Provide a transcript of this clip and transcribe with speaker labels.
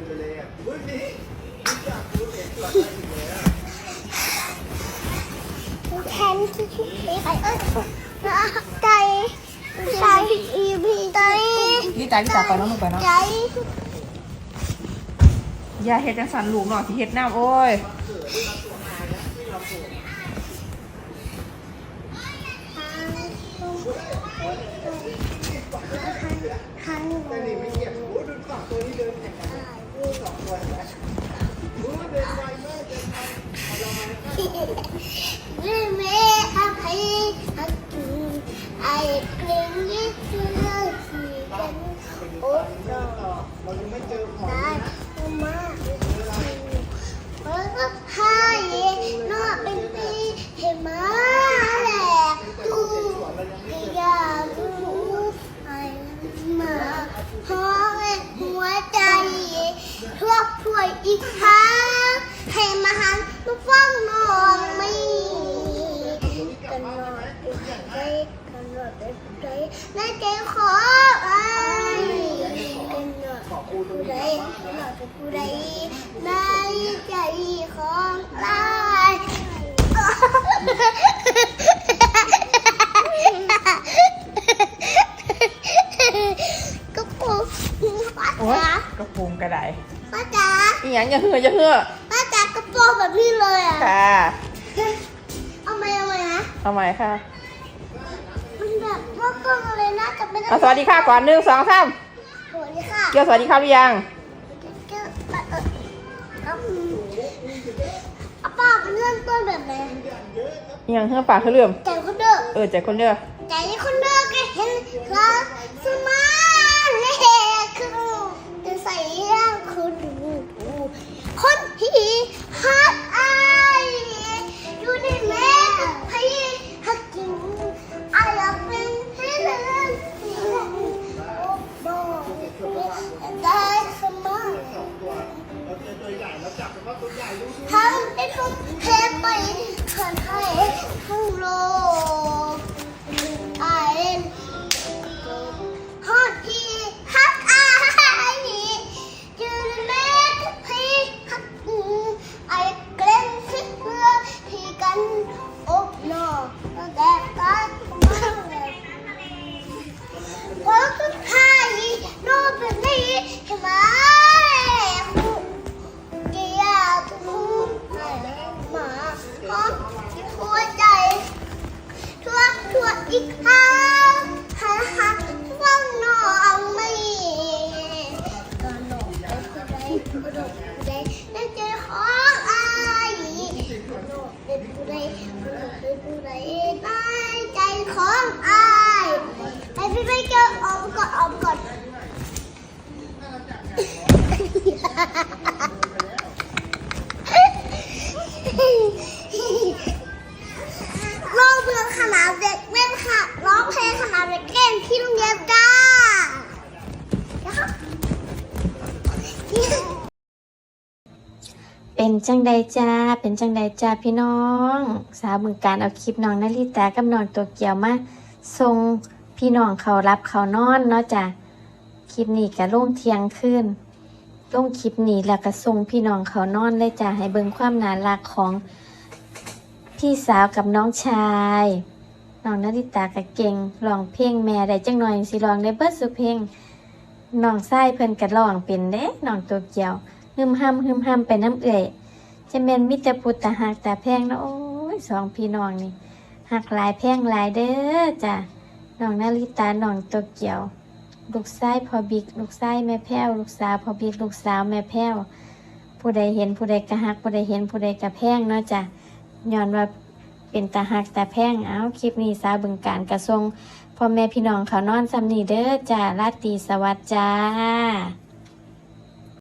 Speaker 1: นไปเลยอะอุ้ยนี่รู้จักรู้เห็นตัวอะไรอยู่เลยอะ
Speaker 2: แทนที่ชุดเอ้ยเอ้ยใจใจอีพีใจ
Speaker 3: นี่ตาพี่ตาไปน้องลงไปเนาะ
Speaker 2: ใจ
Speaker 3: อย่าเฮ็ดจังสันลูกหน่อยสิเฮ็ดน้ำโอ้ย
Speaker 2: คัน
Speaker 1: แต่นี่
Speaker 2: Thank you. ให้มาหันมาฟังน้องไม่กันหน่อยใจกันหน่อยใจในใจขอไอ้กันหน่อย
Speaker 1: ขอปูตรง
Speaker 2: ผู้ใด
Speaker 1: นี้
Speaker 2: หน่อยเป็นผู้ใดในใจของลายก็ปูป้า
Speaker 3: โอ้ย
Speaker 2: จ๋าก
Speaker 3: ระโปรงกระได
Speaker 2: ป้าจ๋า
Speaker 3: อีหยังอย่าเหืออย่าเหือ
Speaker 2: ป้าจ๋า กระโปรงแบบนี้เลยอะ
Speaker 3: ค่ะ
Speaker 2: เอาไหมเอาไหมนะ
Speaker 3: ทำไมค่ะ
Speaker 2: มันแบบว่าก็เลยนะแต่ไม่ได้
Speaker 3: เอาสวัสดีค่ะก่อนหนึ่งสองสาม
Speaker 2: สวัสดีค่ะ
Speaker 3: เกี่ยวสวัสดีค่ะหรือยัง
Speaker 2: เจ้าเอ่อเอ่อเอาเอาป้ามันเริ่มต้นแบบไหน
Speaker 3: อีหยังเหือปากเธอเลื่อม
Speaker 2: แต่คนเด้อ
Speaker 3: เออใจคนเด้อ
Speaker 2: ใจคนเดินก็เห็นคลาส Yeah. ผู้ใดผู้ใดผู้ใดในใจของอายก็หลงเป็นผู้ใดผู้ใดในใจของอายไปพี่ไปเจอออมก่อนออมก่อนร้องเพลงขนาดเด็กเล่นค่ะร้องเพลงขนาดเด็กเล่นที่โรงเรียนจ้านะคะ
Speaker 4: เป็นจังใดจ้า เป็นจังใดจ้าพี่น้อง สาวมือการเอาคลิปน้องนาริตากับน้องตัวเกี่ยวมาส่งพี่น้องเขารับเขานอนเนาะจ้ะคลิปนี้ก็ลงเทียงคืนลงคลิปนี้แล้วก็ส่งพี่น้องเขานอนเลยจ้ะให้เบิ่งความน่ารักของพี่สาวกับน้องชายน้องนาริตาก็เก่งร้องเพลงแม่ได้จังหน่อยสิร้องได้เบิดสุเพลงน้องชายเพิ่นก็ร้องเป็นเด้น้องตัวเกี่ยวฮึมห้ำฮึมห้ำไปน้ำเอื่อย จะเป็นมิตรพุทธหักแต่แพงนะโอ้ยสองพี่น้องนี่หักหลายแพงหลายเด้อจ้ะน้องนาริตาน้องตัวเกียว ลูกชายพอบิ๊กลูกชายแม่แพ้วลูกสาวพอบิ๊กลูกสาวแม่แพ้วผู้ใดเห็นผู้ใดกระหักผู้ใดเห็นผู้ใดกระแพงเนาะจ้ะย้อนว่าเป็นตาหักแต่แพงเอาคลิปนี้สาวบึงการกระทรงพ่อแม่พี่น้องเขานอนซ้ำนี่เด้อจ้าราตรีสวัสดิ์จ้า